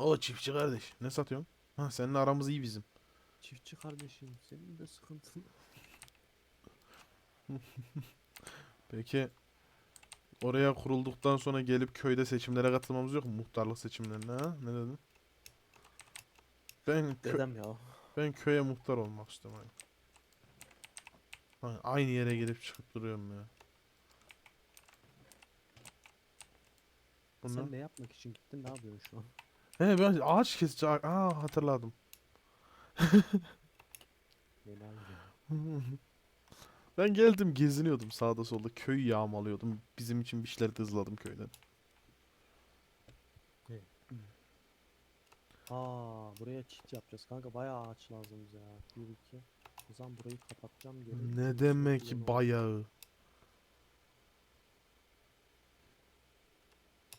O çiftçi kardeş. Ne satıyorsun? Ha seninle aramız iyi bizim. Çiftçi kardeşim senin de sıkıntın. Peki oraya kurulduktan sonra gelip köyde seçimlere katılmamız yok mu? Muhtarlık seçimlerine ha? Ne dedin? Ben kö- Dedem ya. ben köye muhtar olmak istiyorum. aynı yere gelip çıkıp duruyorum ya. Bunlar. Sen ne yapmak için gittin ne yapıyorsun şu an? He ben ağaç kesici. Aa hatırladım. Ben geldim geziniyordum sağda solda köyü yağmalıyordum. Bizim için bir şeyler hızladım köyden. Aa buraya çit yapacağız kanka bayağı ağaç lazım bize ya. Bir iki. O zaman burayı kapatacağım geri. Ne demek kullanamam. bayağı?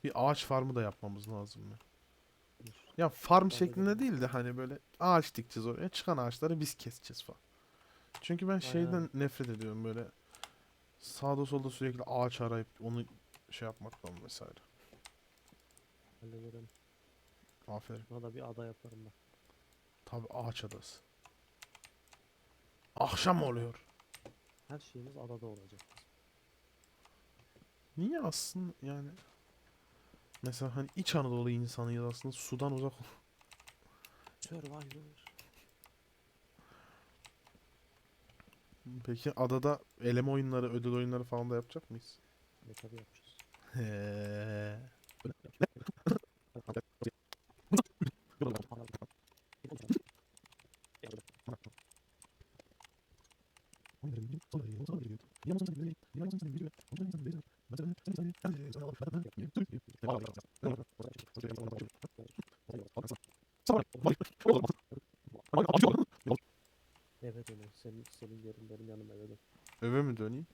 Bir ağaç farmı da yapmamız lazım ya. Ya farm de şeklinde değil de hani böyle ağaç dikeceğiz oraya. Çıkan ağaçları biz keseceğiz falan. Çünkü ben şeyden Aynen. nefret ediyorum böyle sağda solda sürekli ağaç arayıp onu şey yapmaktan vesaire. Hallederim. Aferin. Buna da bir ada yaparım ben. Tabi ağaç adası. Akşam oluyor. Her şeyimiz adada olacak. Niye aslında yani mesela hani İç Anadolu insanıyız aslında sudan uzak ol- Survivor. Peki adada eleme oyunları, ödül oyunları falan da yapacak mıyız? Ne tabi yapacağız. He. Eve dönüyor. Senin, senin yerin benim yanım eve dön. Eve mi döneyim?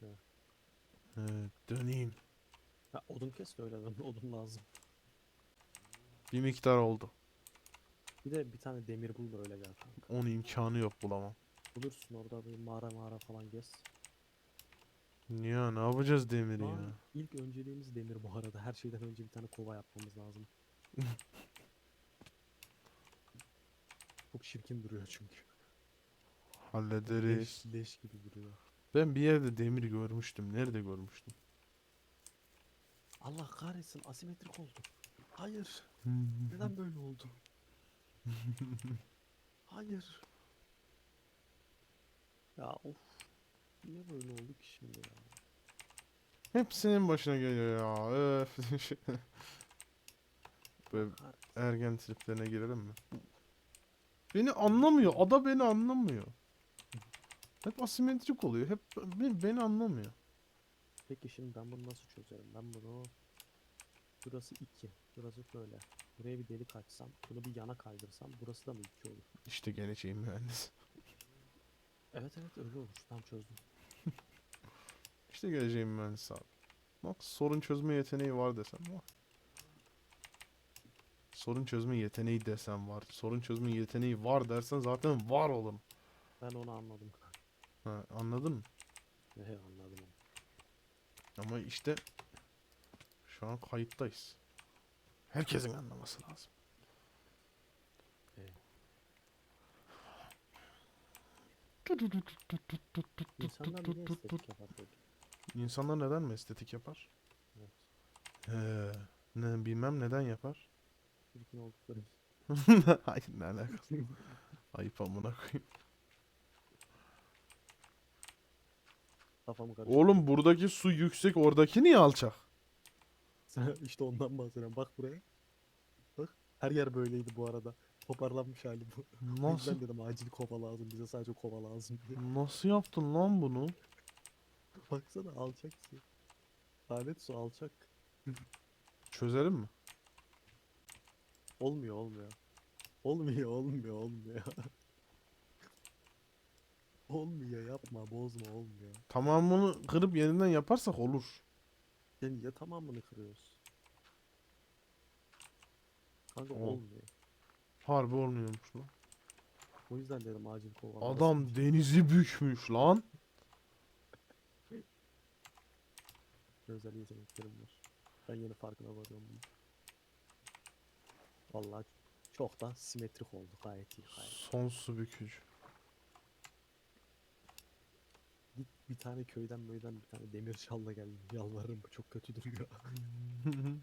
He. He, döneyim. Ha, odun kes de öyle dön. Odun lazım. Bir miktar oldu. Bir de bir tane demir bul da öyle gel kanka. Onun imkanı yok bulamam. Bulursun orada bir mağara mağara falan gez. Ya ne yapacağız demiri Aa, ya? ilk önceliğimiz demir bu arada. Her şeyden önce bir tane kova yapmamız lazım. Çok çirkin duruyor çünkü. Hallederiz. Leş, leş gibi duruyor. Ben bir yerde demir görmüştüm. Nerede görmüştüm? Allah kahretsin asimetrik oldu. Hayır. Neden böyle oldu? Hayır. Ya of. Niye böyle oldu ki şimdi ya? Hep senin başına geliyor ya. Öf. Böyle ergen triplerine girelim mi? Beni anlamıyor. Ada beni anlamıyor. Hep asimetrik oluyor. Hep beni, beni anlamıyor. Peki şimdi ben bunu nasıl çözerim? Ben bunu... Burası 2. Burası şöyle. Buraya bir delik açsam, bunu bir yana kaydırsam burası da mı 2 olur? İşte geleceğim mühendis. Evet evet öyle olur. Ben çözdüm. İşte geleceğim mühendis abi. Bak sorun çözme yeteneği var desem var. Sorun çözme yeteneği desem var. Sorun çözme yeteneği var dersen zaten var oğlum. Ben onu anladım. Ha, anladın mı? He anladım. Ama işte şu an kayıttayız. Herkesin anlaması lazım. İnsanlar niye estetik yapar peki? İnsanlar neden mi estetik yapar? Evet. He, ne bilmem neden yapar. Çirkin oldukları için. Hayır ne alakası? Ayıp amına koyayım. Kafamı karıştırdı. Oğlum buradaki su yüksek, oradaki niye alçak? Sen işte ondan bahsediyorum. Bak buraya. Bak. Her yer böyleydi bu arada. Toparlanmış hali bu. Nasıl yüzden dedim acil kova lazım. Bize sadece kova lazım diye. nasıl yaptın lan bunu? Baksana alçak su. Lanet su alçak. Çözelim mi? Olmuyor olmuyor. Olmuyor olmuyor olmuyor. olmuyor yapma bozma olmuyor. Tamamını kırıp yeniden yaparsak olur. Yani ya tamamını kırıyoruz. Kanka Ol- olmuyor. Harbi olmuyormuş lan. O yüzden dedim acil kova lazım. Adam denizi bükmüş lan. Özel yeteneklerim var. Ben yeni farkına varıyorum bunun. Vallahi çok da simetrik oldu. Gayet iyi gayet. Son su bükücü. Git bir tane köyden böyden bir tane demir çalla gel. Yalvarırım bu çok kötü duruyor.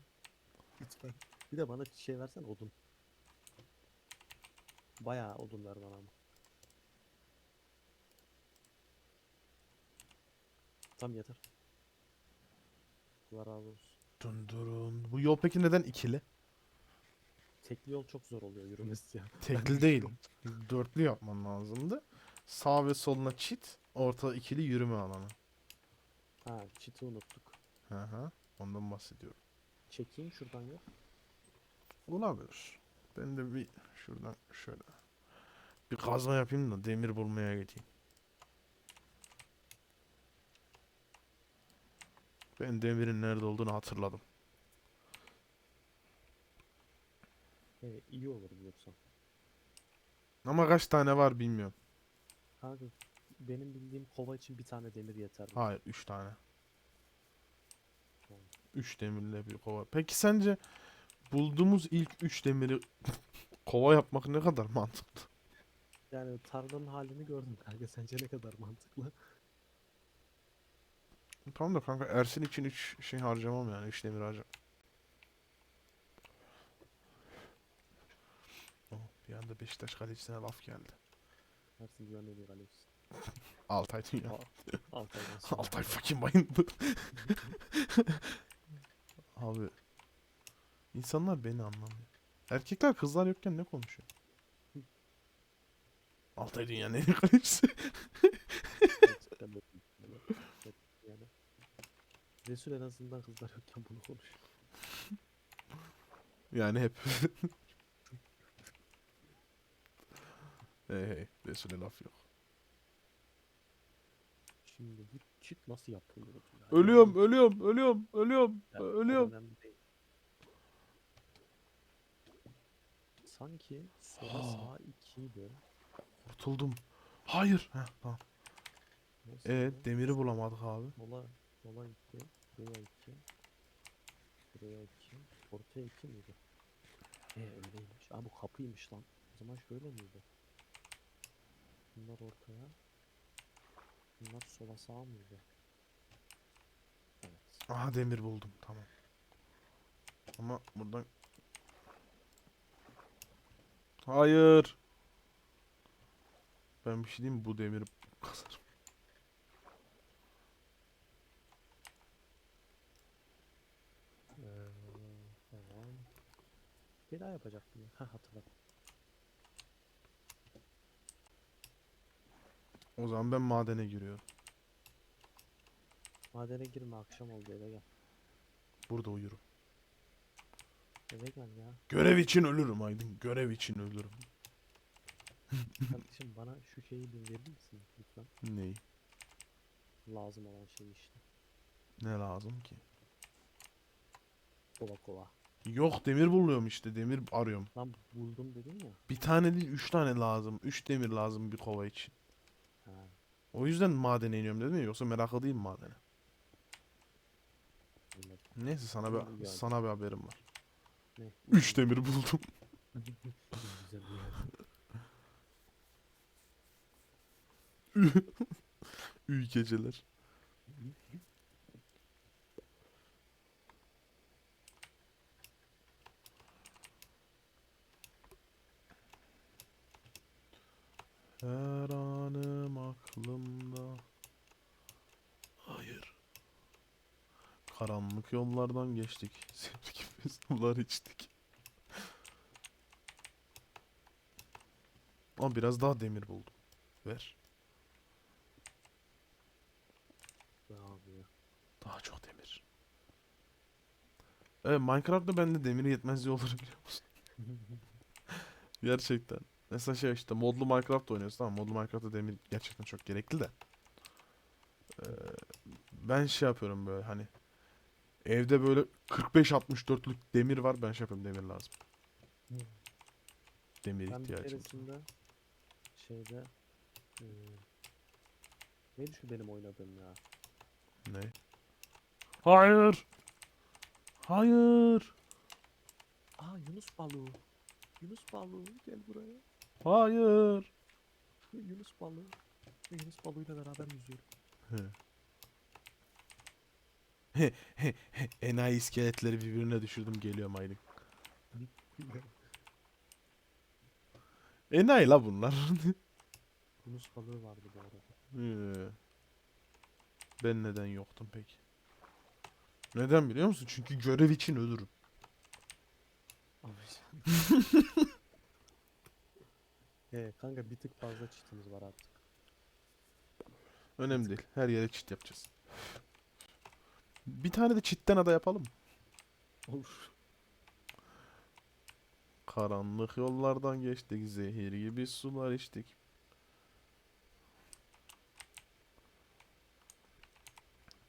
Lütfen. Bir de bana şey versen odun. Bayağı odun ver bana ama. Tam yeter. Allah razı olsun. Dundurun. Bu yol peki neden ikili? Tekli yol çok zor oluyor yürümesi ya. Tekli değil. Dörtlü yapman lazımdı. Sağ ve soluna çit, orta ikili yürüme alanı. Ha çiti unuttuk. Hı hı. Ondan bahsediyorum. Çekeyim şuradan ya. Olabilir. Ben de bir şuradan şöyle bir kazma yapayım da demir bulmaya gideyim. Ben demirin nerede olduğunu hatırladım. Ee, iyi olur bulursan. Ama kaç tane var bilmiyorum. Kanka benim bildiğim kova için bir tane demir yeter. bana. Hayır, 3 tane. Tamam. 3 demirle bir kova. Peki sence bulduğumuz ilk 3 demiri kova yapmak ne kadar mantıklı? Yani tarlanın halini gördüm kanka. Sence ne kadar mantıklı? Tamam da kanka Ersin için 3 şey harcamam yani 3 demir harcam. Oh, bir anda Beşiktaş kalecisine laf geldi. Ersin güven en iyi kaleci. Altay dünya. Sonra. Altay fucking bayıldı. Abi. İnsanlar beni anlamıyor. Erkekler kızlar yokken ne konuşuyor? Altay dünyanın en iyi kalecisi. Yani. Resul en azından kızlar yokken bunu konuşuyor. Yani hep. hey hey. Resul'e laf yok. Şimdi bu çit nasıl yapılıyor? ya? Ölüyorum, ölüyorum, ölüyorum, ölüyorum, Yani o ölüyorum. önemli değil. Sanki sola sağ 2 idi. Kurtuldum. Hayır. Heh, tamam. Nasıl Evet, ya? demiri bulamadık abi. Sola, sola 2, buraya 2, buraya 2, ortaya 2 miydi? E öyleymiş. Aa bu kapıymış lan. O zaman şöyle miydi? Bunlar ortaya. Bunlar sola sağ mıydı? Evet. Aha demir buldum. Tamam. Ama buradan... Hayır. Ben bir şey diyeyim? Bu demiri kazarım. Ee. Bir daha yapacaktım ya. Ha hatırladım. O zaman ben madene giriyorum. Madene girme akşam oldu eve gel. Burada uyurum. Ya. Görev için ölürüm Aydın. Görev için ölürüm. Kardeşim bana şu şeyi bir verir misin lütfen? Neyi? Lazım olan şey işte. Ne lazım ki? Kova kova. Yok demir buluyorum işte. Demir arıyorum. Lan buldum dedin ya. Bir tane değil üç tane lazım. Üç demir lazım bir kova için. Ha. O yüzden madene iniyorum dedim ya. Yoksa meraklı değilim madene. anladım. Neyse sana bir, sana bir haberim var. Ne? Üç demir buldum. Üy geceler. Her anım aklımda. Hayır. Karanlık yollardan geçtik. Sevgi ve sular içtik. Ama biraz daha demir buldum. Ver. Daha çok demir. Evet Minecraft'ta bende demir yetmezliği olur biliyor musun? Gerçekten. Mesela şey işte modlu Minecraft oynuyorsun tamam modlu Minecraft'ta demir gerçekten çok gerekli de. Ee, ben şey yapıyorum böyle hani evde böyle 45-64'lük demir var ben şey yapıyorum demir lazım. Demir Ben bir ihtiyacım. var. keresinde şeyde eee neydi şu benim oynadığım ya? Ne? Hayır. Hayır. Aa Yunus balığı. Yunus balığı gel buraya. Hayır. Yunus balığı. Yunus balığıyla beraber yüzüyorum. Enayi iskeletleri birbirine düşürdüm geliyorum aydın. Enayi la bunlar. Yunus balığı vardı bu arada. Ee, ben neden yoktum peki? Neden biliyor musun? Çünkü görev için ölürüm. He kanka bir tık fazla çitimiz var artık. Önemli değil. Her yere çit yapacağız. Bir tane de çitten ada yapalım. Olur. Karanlık yollardan geçtik, zehir gibi sular içtik.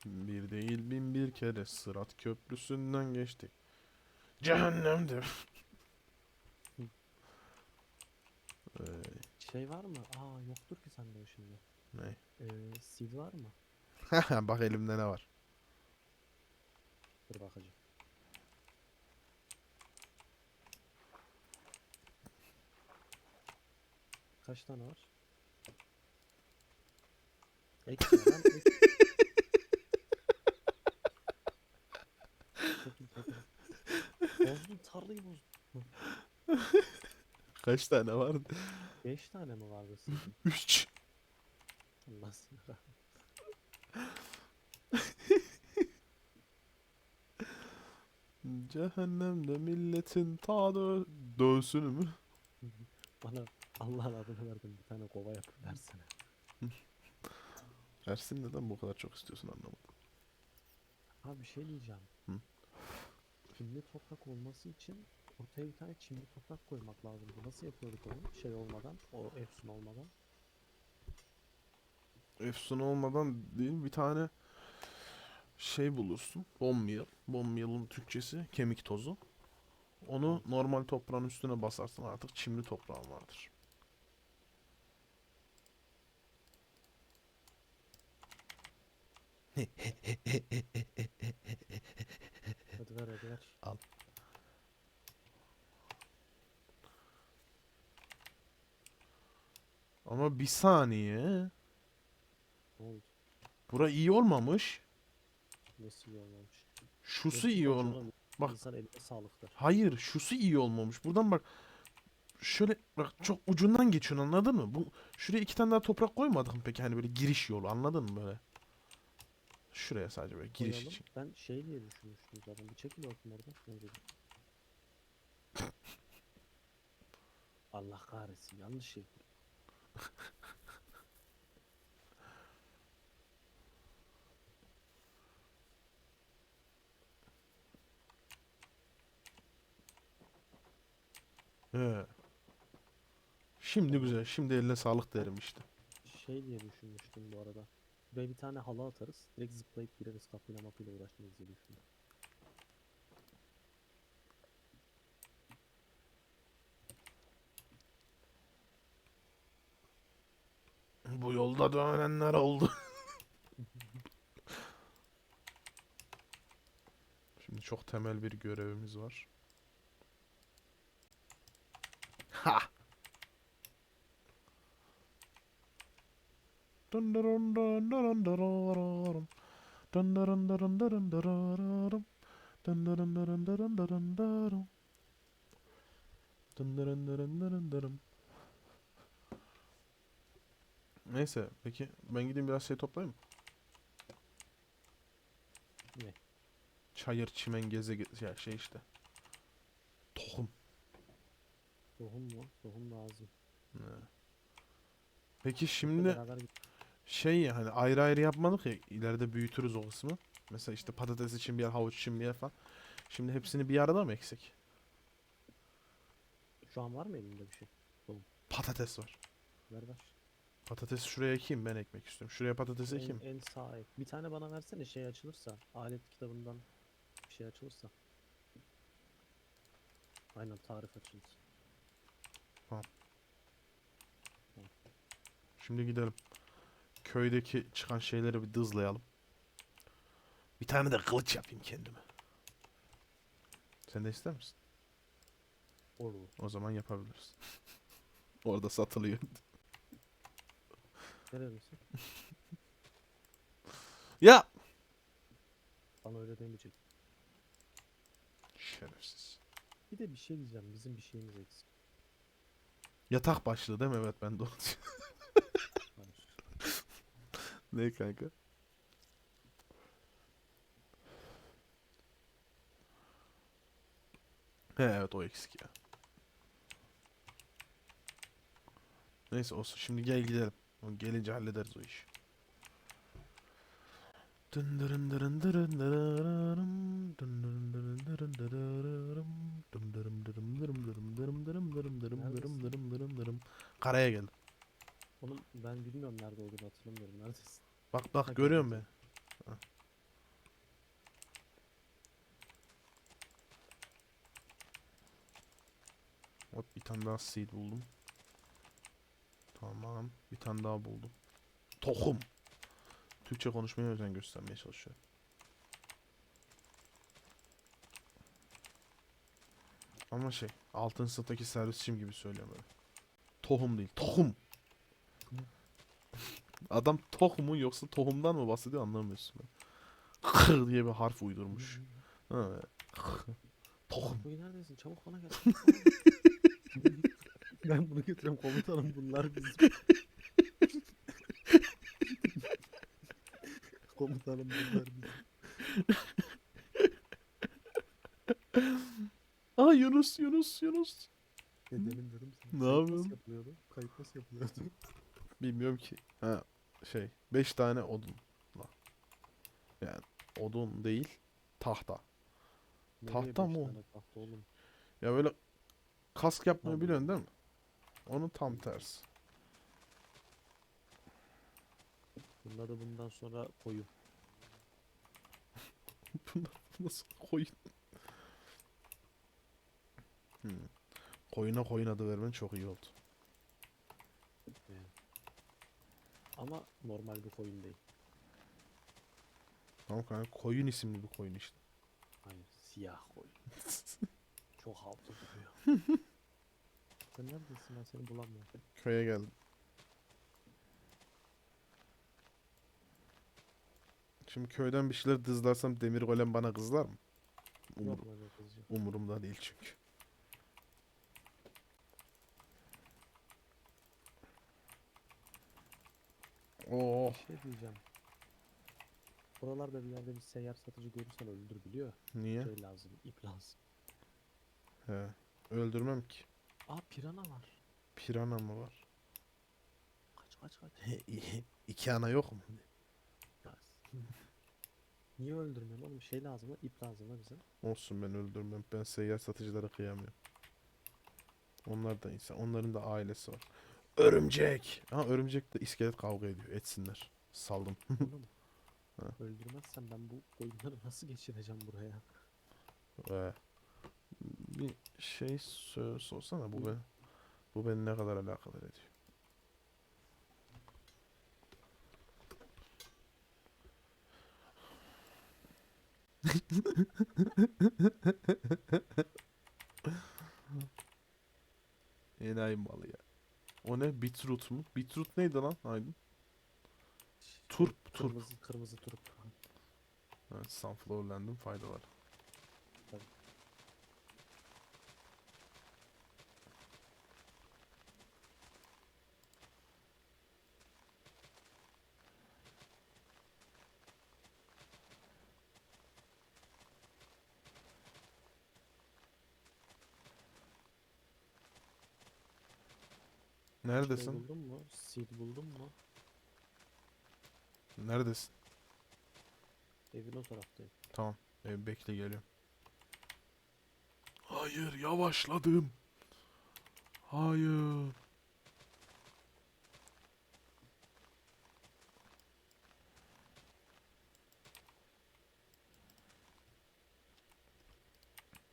Bir değil bin bir kere Sırat Köprüsü'nden geçtik. Cehennemde. Ee, Şey var mı? Aa yoktur ki sende o şimdi. ne? Ee, sil var mı? Bak elimde ne var. Dur bakacağım. Kaç tane var? Lan. Bozdun tarlayı bozdun. Kaç tane var? 5 tane mi vardı sizin? Üç. Allah seni Cehennemde milletin ta dö dönsünü mü? Bana Allah'ın adını verdim bir tane kova yap versene. Ersin neden bu kadar çok istiyorsun anlamadım. Abi bir şey diyeceğim. Hı? Çimli toprak olması için ortaya bir tane çimli toprak koymak lazım. Nasıl yapıyorduk onu? Şey olmadan, o efsun olmadan. Efsun olmadan değil bir tane şey bulursun. Bone meal'ın Türkçesi kemik tozu. Onu normal toprağın üstüne basarsın artık çimli toprağın vardır. Hadi ver hadi ver. Al. Ama bir saniye. Bura iyi olmamış. Nasıl iyi olmamış? Şusu iyi olmamış. Bak. İnsan eline sağlık der. Hayır, şusu iyi olmamış. Buradan bak. Şöyle bak çok ucundan geçiyorsun anladın mı? Bu şuraya iki tane daha toprak koymadık mı peki hani böyle giriş yolu anladın mı böyle? Şuraya sadece böyle giriş Koyalım. için. Ben şey diye düşünmüştüm zaten. Bir çekil bakayım oradan. Ne dedim? Allah kahretsin yanlış şey. He. Şimdi güzel. Şimdi eline sağlık derim işte. Şey diye düşünmüştüm bu arada. Buraya bir tane halı atarız. Direkt zıplayıp gireriz kapıyla mapıyla uğraşmayız diye düşündüm. Bu yolda dönenler oldu. Şimdi çok temel bir görevimiz var. Neyse peki ben gideyim biraz şey toplayayım. Ne? Çayır, çimen, geze, ge- ya şey işte. Tohum. Tohum mu? Tohum lazım. He. Peki şimdi şey ya hani ayrı ayrı yapmadık ya ileride büyütürüz o kısmı. Mesela işte patates için bir yer, havuç için bir yer falan. Şimdi hepsini bir arada mı eksik? Şu an var mı elinde bir şey? Patates var. Ver ver. Patates şuraya ekeyim ben ekmek istiyorum. Şuraya patates En, ekeyim. en sağ ek. Bir tane bana versene şey açılırsa. Alet kitabından bir şey açılırsa. Aynen tarif açılırsa. Şimdi gidelim. Köydeki çıkan şeyleri bir dızlayalım. Bir tane de kılıç yapayım kendime. Sen de ister misin? Olur. O zaman yapabiliriz. Orada satılıyor. Nerelisin? ya! Bana öyle demeyecek. Şerefsiz. Bir de bir şey diyeceğim. Bizim bir şeyimiz eksik. Yatak başlığı değil mi? Evet ben de onu. Ne kanka? He evet o eksik ya. Neyse olsun şimdi gel gidelim. O gelince hallederiz o işi. Dın dırın dırın dırın dırırırım, dın dırın dırın dırın dırırırım, dım dırım dırım dırım dırım dırım dırım dırım dırım dırım Neredesin? dırım dırım dırım. Karaya geldim. Onun ben bilmiyorum nerede olduğunu hatırlamıyorum. Neredesin? Bak bak Ha, görüyor gördüm musun beni? Ha. Hop bir tane daha seed buldum. Tamam. Bir tane daha buldum. Tohum. Türkçe konuşmaya özen göstermeye çalışıyorum. Ama şey, altın sınıftaki servisçim gibi söylüyorum böyle. Tohum değil, tohum. Adam tohumu yoksa tohumdan mı bahsediyor anlamıyorsun ben. Kır diye bir harf uydurmuş. Ha, tohum. Bugün neredesin? Çabuk bana gel. ben bunu götürüyorum komutanım bunlar bizim. komutanım bunlar bizim. Aa Yunus, Yunus, Yunus. Ne demin dedim sana. Ne kayıt yapıyorsun? Nasıl yapılıyordu? Kayıt nasıl yapılıyordu? Bilmiyorum ki. Ha şey, 5 tane odun. Yani odun değil, tahta. Nereye Tahta beş mı o? tane Tahta oğlum. Ya böyle kask yapmayı Tabii. biliyorsun değil mi? Onun tam tersi. Bunun adı bundan sonra koyu. Bunlar nasıl koyun? Hmm. Koyuna koyun adı vermen çok iyi oldu. Yani. Ama normal bir koyun değil. Tamam kanka koyun isimli bir koyun işte. Hayır siyah koyun. Çok havlu duruyor. Sen neredesin ben seni bulamıyorum. Köye geldim. Şimdi köyden bir şeyler dızlarsam demir golem bana kızlar mı? Umur, Yok umurumda değil çünkü. Oh. Bir şey diyeceğim. Buralarda bir yerde bir seyyar satıcı görürsen öldür biliyor. Niye? Şey lazım, ip lazım. He. Öldürmem ki. Aa pirana var. Pirana mı var? Kaç kaç kaç. İki ana yok mu? Niye öldürmüyorsun oğlum? Şey lazım lan, ip lazım lan bize. Olsun ben öldürmem. Ben seyyar satıcılara kıyamıyorum. Onlar da insan. Onların da ailesi var. Örümcek. Ha örümcek de iskelet kavga ediyor. Etsinler. Saldım. Ha. Öldürmezsen ben bu koyunları nasıl geçireceğim buraya? Ee, bir şey sorsana bu ben bu beni ne kadar alakadar ediyor. Enayi malı ya. O ne? Bitroot mu? Bitroot neydi lan? Aydın. Turp, turp. Kırmızı kırmızı turp. Evet, Sunflowerland'ın faydaları. Tabii. Şey Neredesin? buldun mu? Seed buldun mu? Neredesin? Evin o taraftayım. Tamam. E, bekle geliyorum. Hayır yavaşladım. Hayır.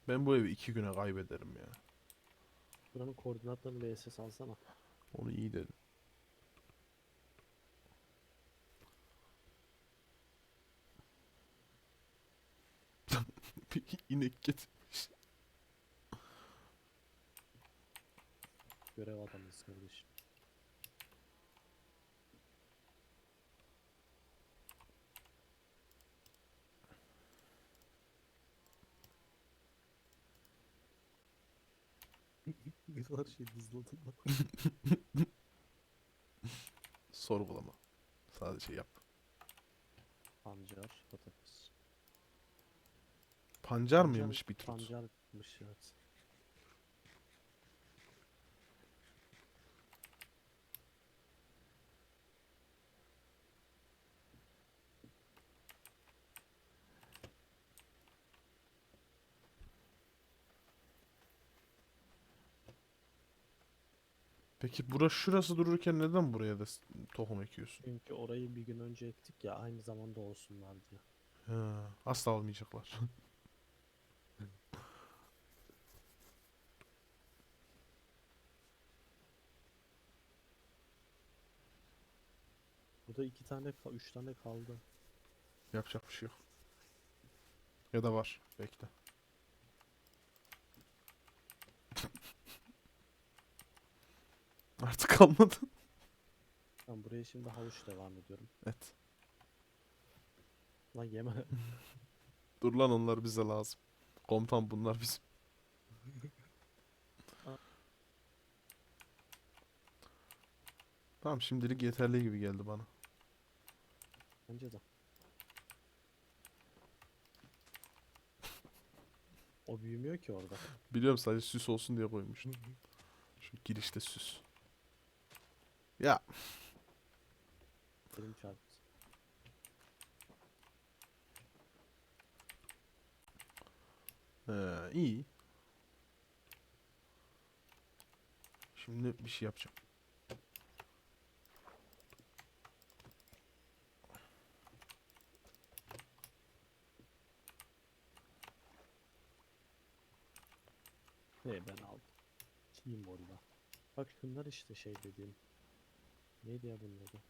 Ben bu evi iki güne kaybederim ya. Buranın koordinatlarını VSS alsana. Onu iyi dedim. bir inek getirmiş. Görev adamız kardeşim. Ne kadar şey dizladın lan. Sorgulama. Sadece yap. Pancar, patates. Pancar Pancar- mıymış bitrut? Pancarmış evet. Peki burası şurası dururken neden buraya da tohum ekiyorsun? Çünkü orayı bir gün önce ektik ya aynı zamanda olsunlar diye. Ha, asla almayacaklar. Burada iki tane, üç tane kaldı. Yapacak bir şey yok. Ya da var. Bekle. Artık kalmadı. Ben buraya şimdi havuç devam ediyorum. Evet. Lan yeme. Dur lan onlar bize lazım. Komutan bunlar bizim. Tamam şimdilik yeterli gibi geldi bana. Bence de. O büyümüyor ki orada. Biliyorum sadece süs olsun diye koymuştum. Şu girişte süs. Ya Elim çarptı. Ee, iyi. Şimdi bir şey yapacağım. Ne ben aldım. Team orada. Bak şunlar işte şey dediğim. Neydi ya bunun adı?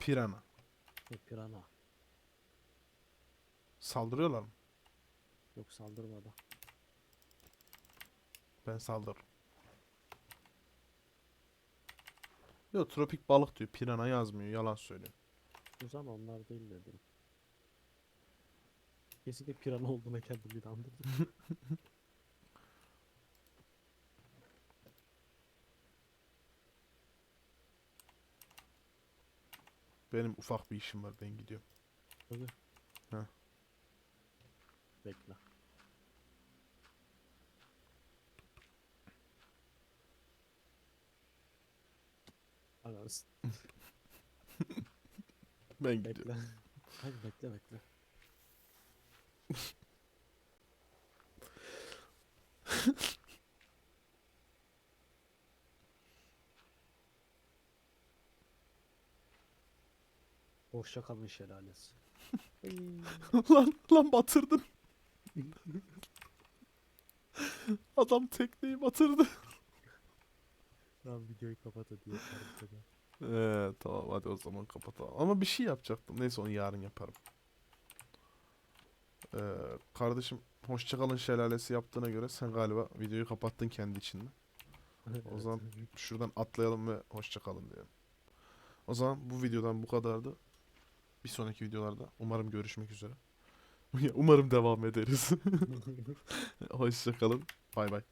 Pirana. Ne pirana. Saldırıyorlar mı? Yok saldırmadı. Ben saldırırım. Yok tropik balık diyor. Pirana yazmıyor. Yalan söylüyor. O zaman onlar değil dedim. Kesinlikle pirana olduğuna kendimi inandırdım. Benim ufak bir işim var. Ben gidiyorum. Tabii. Ha. Bekle. Anasın. Ben gidiyorum. Bekle. Hayır bekle bekle. Hoşça kalın şelalesi. lan lan batırdın. Adam tekneyi batırdı. Tamam videoyu kapat hadi yeter bu kadar. Ee, tamam hadi o zaman kapatalım. Ama bir şey yapacaktım. Neyse onu yarın yaparım. Ee, kardeşim hoşçakalın şelalesi yaptığına göre sen galiba videoyu kapattın kendi içinde. O zaman şuradan atlayalım ve hoşçakalın diyelim. O zaman bu videodan bu kadardı. Bir sonraki videolarda umarım görüşmek üzere. umarım devam ederiz. hoşçakalın. Bay bay.